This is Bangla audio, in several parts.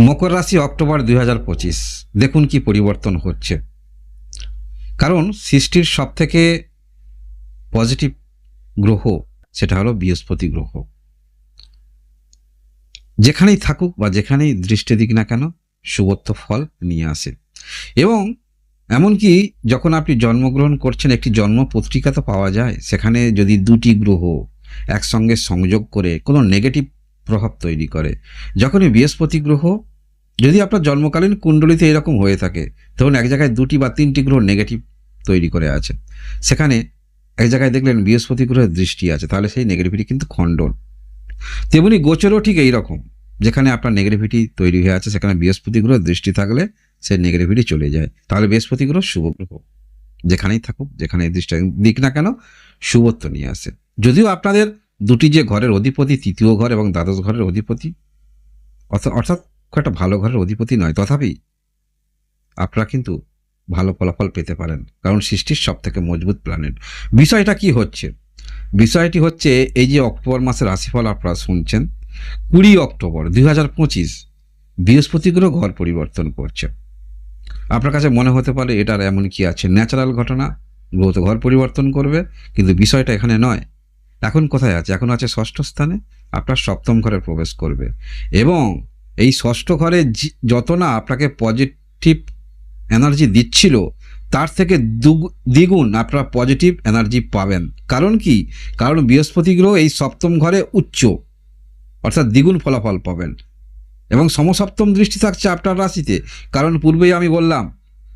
মকর রাশি অক্টোবর দুই হাজার পঁচিশ। দেখুন কি পরিবর্তন হচ্ছে। কারণ সৃষ্টির সব থেকে পজিটিভ গ্রহ সেটা হলো বৃহস্পতি গ্রহ। যেখানেই থাকুক বা যেখানেই দৃষ্টি দিক না কেন শুভত্ব ফল নিয়ে আসে। এবং এমনকি যখন আপনি জন্মগ্রহণ করছেন, একটি জন্ম পত্রিকা তো পাওয়া যায়, সেখানে যদি দুটি গ্রহ একসঙ্গে সংযোগ করে কোনো নেগেটিভ প্রভাব তৈরি করে, যখনই বৃহস্পতি গ্রহ যদি আপনার জন্মকালীন কুণ্ডলিতে এরকম হয়ে থাকে, ধরুন এক জায়গায় দুটি বা তিনটি গ্রহ নেগেটিভ তৈরি করে আছে, সেখানে এক জায়গায় দেখলেন বৃহস্পতি গ্রহের দৃষ্টি আছে, তাহলে সেই নেগেটিভিটি কিন্তু খণ্ডন। তেমনি গোচরও ঠিক এই রকম যেখানে আপনার নেগেটিভিটি তৈরি হয়ে আছে, সেখানে বৃহস্পতি গ্রহের দৃষ্টি থাকলে সেই নেগেটিভিটি চলে যায়। তাহলে বৃহস্পতি গ্রহ শুভ গ্রহ, যেখানেই থাকুক, যেখানে দৃষ্টি দিক না কেন, শুভত্ব নিয়ে আসে। যদিও আপনাদের দুটি যে ঘরের অধিপতি, তৃতীয় ঘর এবং দ্বাদশ ঘরের অধিপতি অর্থাৎ খুব একটা ভালো ঘরের অধিপতি নয়। তথাপি আপনারা কিন্তু ভালো ফলাফল পেতে পারেন, কারণ সৃষ্টির সব থেকে মজবুত প্ল্যানেট বিষয়টা কি হচ্ছে? বিষয়টি হচ্ছে এই যে অক্টোবর মাসের রাশিফল আপনারা শুনছেন, কুড়ি অক্টোবর দুই হাজার পঁচিশ বৃহস্পতি ঘর পরিবর্তন করছে। আপনার কাছে মনে হতে পারে এটার এমন কি আছে? ন্যাচারাল ঘটনা, গ্রহ তো ঘর পরিবর্তন করবে, কিন্তু বিষয়টা এখানে নয়। এখন কোথায় আছে? এখন আছে ষষ্ঠ স্থানে, আপনার সপ্তম ঘরে প্রবেশ করবে। এবং এই ষষ্ঠ ঘরে যত না আপনাকে পজিটিভ এনার্জি দিচ্ছিল, তার থেকে দ্বিগুণ আপনারা পজিটিভ এনার্জি পাবেন। কারণ কি? কারণ বৃহস্পতি গ্রহ এই সপ্তম ঘরে উচ্চ, অর্থাৎ দ্বিগুণ ফলাফল পাবেন। এবং সমসপ্তম দৃষ্টি থাকছে আপনার রাশিতে। কারণ পূর্বেই আমি বললাম,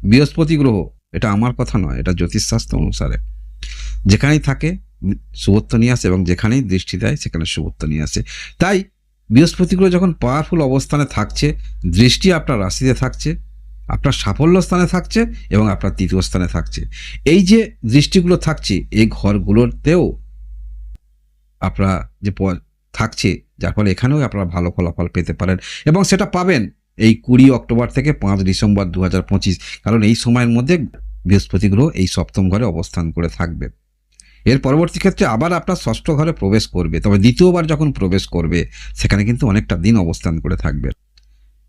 বৃহস্পতি গ্রহ, এটা আমার কথা নয়, এটা জ্যোতিষশাস্ত্র অনুসারে। যেখানেই থাকে, শুভত্ব নিয়ে আসে এবং যেখানেই দৃষ্টি দেয়, সেখানে শুভত্ব নিয়ে আসে। তাই বৃহস্পতি গ্রহ যখন পাওয়ারফুল অবস্থানে থাকছে, দৃষ্টি আপনার রাশিতে থাকছে, আপনার সাফল্য স্থানে থাকছে এবং আপনার তৃতীয় স্থানে থাকছে। এই যে দৃষ্টিগুলো থাকছে, এই ঘরগুলোতেও আপনারা যে থাকছে, যার ফলে এখানেও আপনারা ভালো ফলাফল পেতে পারেন এবং সেটা পাবেন এই কুড়ি অক্টোবর থেকে পাঁচ ডিসেম্বর দু হাজার পঁচিশ, কারণ এই সময়ের মধ্যে বৃহস্পতি গ্রহ এই সপ্তম ঘরে অবস্থান করে থাকবে। এর পরবর্তী ক্ষেত্রে আবার আপনার ষষ্ঠ ঘরে প্রবেশ করবে, তবে দ্বিতীয়বার যখন প্রবেশ করবে, সেখানে কিন্তু অনেকটা দিন অবস্থান করে থাকবে।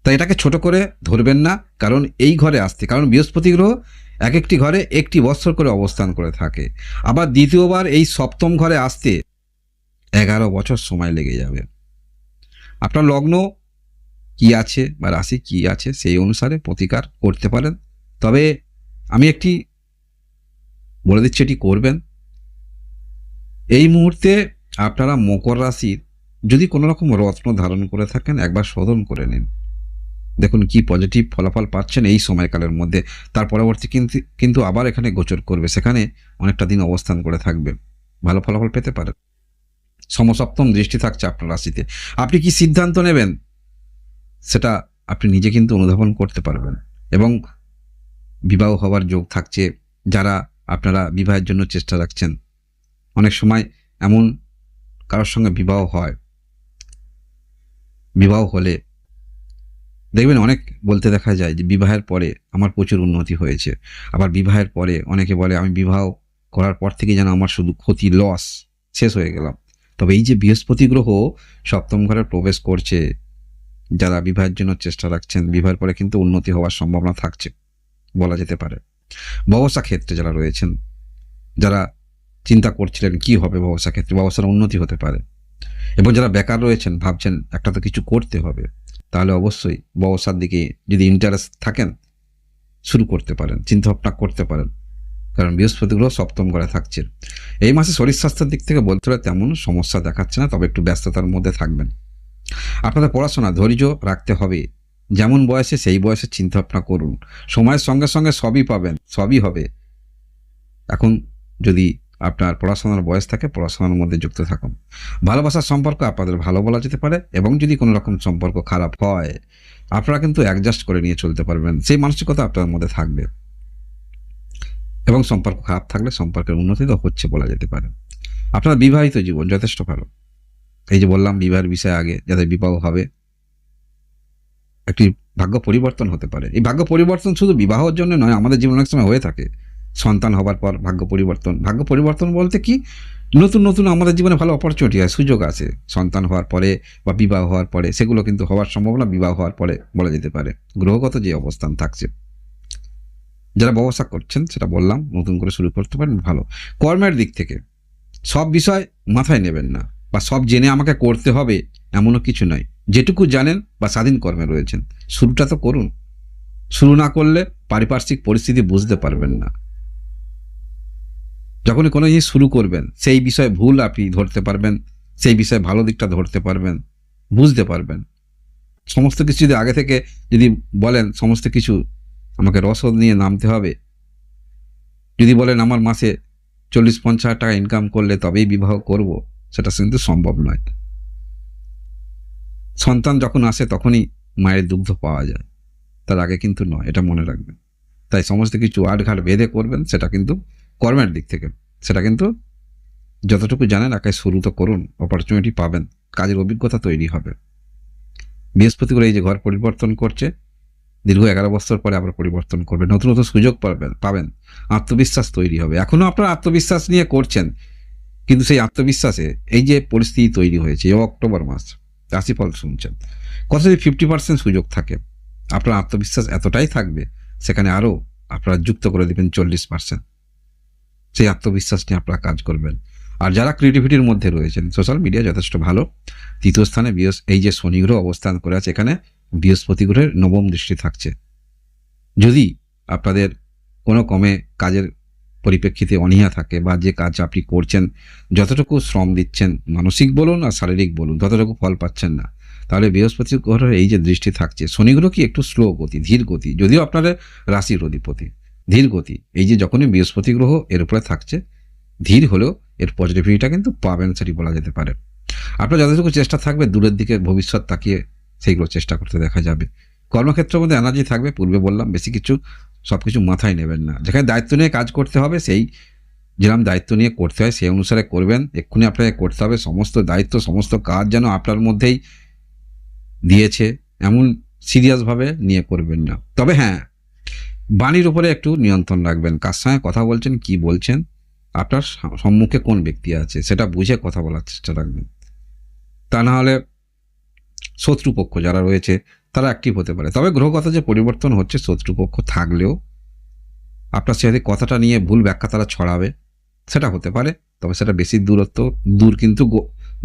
তাই এটাকে ছোট করে ধরবেন না, কারণ এই ঘরে আসতে, কারণ বৃহস্পতি গ্রহ এক একটি ঘরে একটি বৎসর করে অবস্থান করে থাকে। আবার দ্বিতীয়বার এই সপ্তম ঘরে আসতে এগারো বছর সময় লেগে যাবে। আপনার লগ্ন কি আছে বা রাশি কি আছে, সেই অনুসারে প্রতিকার করতে পারেন। তবে আমি একটি বলে দিচ্ছি, এটি করবেন। এই মুহূর্তে আপনারা মকর রাশির যদি কোনো রকম রত্ন ধারণ করে থাকেন, একবার শোধন করে নিন। দেখুন কি পজিটিভ ফলাফল পাচ্ছেন এই সময়কালের মধ্যে। তার পরবর্তী কিন্তু কিন্তু আবার এখানে গোচর করবে। সেখানে অনেকটা দিন অবস্থান করে থাকবে। ভালো ফলাফল পেতে পারেন সমসপ্তম দৃষ্টি থাকছে আপনার রাশিতে। আপনি কি সিদ্ধান্ত নেবেন? সেটা আপনি নিজে কিন্তু অনুধাবন করতে পারবেন। এবং বিবাহ হওয়ার যোগ থাকছে। যারা আপনারা বিবাহের জন্য চেষ্টা রাখছেন অনেক সময় এমন কারোর সঙ্গে বিবাহ হয়। বিবাহ হলে দেখবেন অনেক বলতে দেখা যায় যে বিবাহের পরে আমার প্রচুর উন্নতি হয়েছে। আবার বিবাহের পরে অনেকে বলে, আমি বিবাহ করার পর থেকে যেন আমার শুধু ক্ষতি লস শেষ হয়ে গেলাম। তবে এই যে বৃহস্পতি গ্রহ সপ্তম ঘরে প্রবেশ করছে, যারা বিবাহের জন্য চেষ্টা রাখছেন, বিবাহের পরে কিন্তু উন্নতি হওয়ার সম্ভাবনা থাকছে, বলা যেতে পারে। ব্যবসা ক্ষেত্রে যারা রয়েছেন, যারা চিন্তা করছিলেন কি হবে ব্যবসা ক্ষেত্রে ব্যবসার উন্নতি হতে পারে। এবং যারা বেকার রয়েছেন, ভাবছেন একটা তো কিছু করতে হবে, তাহলে অবশ্যই ব্যবসার দিকে যদি ইন্টারেস্ট থাকেন, শুরু করতে পারেন, চিন্তাভাবনা করতে পারেন। কারণ বৃহস্পতি গ্রহ সপ্তম ঘরে থাকছে। এই মাসে শরীর স্বাস্থ্যের দিক থেকে বলতে হলে তেমন সমস্যা দেখাচ্ছে না, তবে একটু ব্যস্ততার মধ্যে থাকবেন। আপনাদের পড়াশোনা ধৈর্য রাখতে হবে। যেমন বয়সে সেই বয়সে চিন্তাভাবনা করুন। সময়ের সঙ্গে সঙ্গে সবই পাবেন, সবই হবে। এখন যদি আপনার পড়াশোনার বয়স থাকে, পড়াশোনার মধ্যে যুক্ত থাকুন। ভালোবাসার সম্পর্ক আপনাদের ভালো বলা যেতে পারে এবং যদি কোনো রকম সম্পর্ক খারাপ হয়, আপনারা কিন্তু অ্যাডজাস্ট করে নিয়ে চলতে পারবেন। সেই মানসিকতা আপনার মধ্যে থাকবে। এবং সম্পর্ক খারাপ থাকলে সম্পর্কের উন্নতি তো হচ্ছে বলা যেতে পারে। আপনার বিবাহিত জীবন যথেষ্ট ভালো। এই যে বললাম, বিবাহের বিষয়ে আগে যাদের বিবাহ হবে, একটি ভাগ্য পরিবর্তন হতে পারে। এই ভাগ্য পরিবর্তন শুধু বিবাহের জন্য নয়, আমাদের জীবনে অনেক সময় হয়ে থাকে। সন্তান হবার পর ভাগ্য পরিবর্তন। ভাগ্য পরিবর্তন বলতে কি? নতুন নতুন আমাদের জীবনে ভালো অপরচুনিটি হয়, সুযোগ আছে। সন্তান হওয়ার পরে বা বিবাহ হওয়ার পরে, সেগুলো কিন্তু হওয়ার সম্ভাবনা বিবাহ হওয়ার পরে বলা যেতে পারে। গ্রহগত যে অবস্থান থাকছে। যারা ব্যবসা করছেন, সেটা বললাম, নতুন করে শুরু করতে পারেন, ভালো। কর্মের দিক থেকে, সব বিষয় মাথায় নেবেন না বা সব জেনে আমাকে করতে হবে এমনও কিছু নয়। যেটুকু জানেন বা স্বাধীন কর্মে রয়েছেন। শুরুটা তো করুন। শুরু না করলে পারিপার্শ্বিক পরিস্থিতি বুঝতে পারবেন না। যখনই কোনো জিনিস শুরু করবেন, সেই বিষয়ে ভুল আপনি ধরতে পারবেন, সেই বিষয়ে ভালো দিকটা ধরতে পারবেন, বুঝতে পারবেন। সমস্ত কিছু যদি আগে থেকে যদি বলেন, সমস্ত কিছু আমাকে রসদ নিয়ে নামতে হবে। যদি বলেন, আমার মাসে চল্লিশ পঞ্চাশ হাজার টাকা ইনকাম করলে তবেই বিবাহ করব, সেটা কিন্তু সম্ভব নয়। সন্তান যখন আসে, তখনই মায়ের দুগ্ধ পাওয়া যায়। তার আগে কিন্তু নয়, এটা মনে রাখবেন। তাই সমস্ত কিছু আটঘাট বেঁধে করবেন, সেটা কিন্তু কর্মের দিক থেকে। সেটা কিন্তু যতটুকু জানেন একে শুরু তো করুন অপরচুনিটি পাবেন, কাজের অভিজ্ঞতা তৈরি হবে। বৃহস্পতি করে এই যে ঘর পরিবর্তন করছে, দীর্ঘ এগারো বছর পরে আবার পরিবর্তন করবে, নতুন নতুন সুযোগ পাবেন পাবেন, আত্মবিশ্বাস তৈরি হবে। এখনও আপনার আত্মবিশ্বাস নিয়ে করছেন, কিন্তু সেই আত্মবিশ্বাসে এই যে পরিস্থিতি তৈরি হয়েছে, এই অক্টোবর মাস, রাশিফল শুনছেন কত যদি ফিফটি পার্সেন্ট সুযোগ থাকে? আপনার আত্মবিশ্বাস এতটাই থাকবে, সেখানে আরও আপনারা যুক্ত করে দেবেন চল্লিশ পার্সেন্ট সেই আত্মবিশ্বাস নিয়ে আপনারা কাজ করবেন। আর যারা ক্রিয়েটিভিটির মধ্যে রয়েছেন সোশ্যাল মিডিয়া যথেষ্ট ভালো। তৃতীয় স্থানে বৃহস্প এই যে শনি গ্রহ অবস্থান করে আছে এখানে বৃহস্পতি গ্রহের নবম দৃষ্টি থাকছে। যদি আপনাদের কোনো কমে কাজের পরিপ্রেক্ষিতে অনীহা থাকে বা যে কাজ আপনি করছেন, যতটুকু শ্রম দিচ্ছেন, মানসিক বলুন আর শারীরিক বলুন, ততটুকু ফল পাচ্ছেন না, তাহলে বৃহস্পতি গ্রহের এই যে দৃষ্টি থাকছে। শনি গ্রহ কি একটু স্লো গতি, ধীর গতি, যদিও আপনাদের রাশির অধিপতি। ধীর গতি। এই যে যখনই বৃহস্পতি গ্রহ এর উপরে থাকছে, ধীর হলেও এর পজিটিভিটিটা কিন্তু পাবেন সেটি বলা যেতে পারে। আপনার যতটুকু চেষ্টা থাকবে, দূরের দিকে ভবিষ্যৎ তাকিয়ে সেইগুলো চেষ্টা করতে দেখা যাবে। কর্মক্ষেত্রের মধ্যে এনার্জি থাকবে, পূর্বে বললাম, বেশি কিছু সব কিছু মাথায় নেবেন না। যেখানে দায়িত্ব নিয়ে কাজ করতে হবে, সেই যেরকম দায়িত্ব নিয়ে করতে হয়, সেই অনুসারে করবেন। এক্ষুনি আপনাকে করতে হবে, সমস্ত দায়িত্ব, সমস্ত কাজ যেন আপনার মধ্যেই দিয়েছে। এমন সিরিয়াসভাবে নিয়ে করবেন না। তবে হ্যাঁ বাণীর উপরে একটু নিয়ন্ত্রণ রাখবেন। কার সঙ্গে কথা বলছেন, কি বলছেন, আপনার সম্মুখে কোন ব্যক্তি আছে, সেটা বুঝে কথা বলার চেষ্টা রাখবেন। তা না হলে শত্রুপক্ষ যারা রয়েছে, তারা অ্যাক্টিভ হতে পারে। তবে গ্রহগত যে পরিবর্তন হচ্ছে, শত্রুপক্ষ থাকলেও আপনার সাথে কথাটা নিয়ে ভুল ব্যাখ্যা তারা ছড়াবে, সেটা হতে পারে। তবে সেটা বেশি দূরত্ব, দূর কিন্তু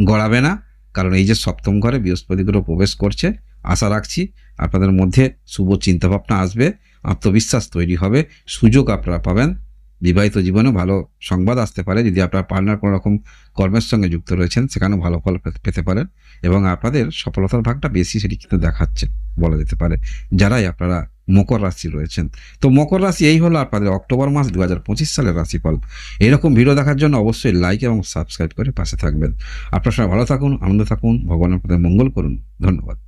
গড়াবে না। কারণ এই যে সপ্তম ঘরে বৃহস্পতি গ্রহ প্রবেশ করছে, আশা রাখছি আপনাদের মধ্যে শুভ চিন্তাভাবনা আসবে। আত্মবিশ্বাস তৈরি হবে, সুযোগ আপনারা পাবেন। বিবাহিত জীবনেও ভালো সংবাদ আসতে পারে, যদি আপনার পার্টনার কোনো রকম কর্মের সঙ্গে যুক্ত রয়েছেন, সেখানেও ভালো ফল পেতে- পারেন এবং আপনাদের সফলতার ভাগটা বেশি সেটি কিন্তু দেখাচ্ছে বলা যেতে পারে। যারাই আপনারা মকর রাশি রয়েছেন, তো মকর রাশি এই হলো আপনাদের অক্টোবর মাস দু হাজার পঁচিশ সালের রাশিফল। এরকম ভিডিও দেখার জন্য অবশ্যই লাইক এবং সাবস্ক্রাইব করে পাশে থাকবেন। আপনার সবাই ভালো থাকুন, আনন্দ থাকুন, ভগবানের প্রতি মঙ্গল করুন। ধন্যবাদ।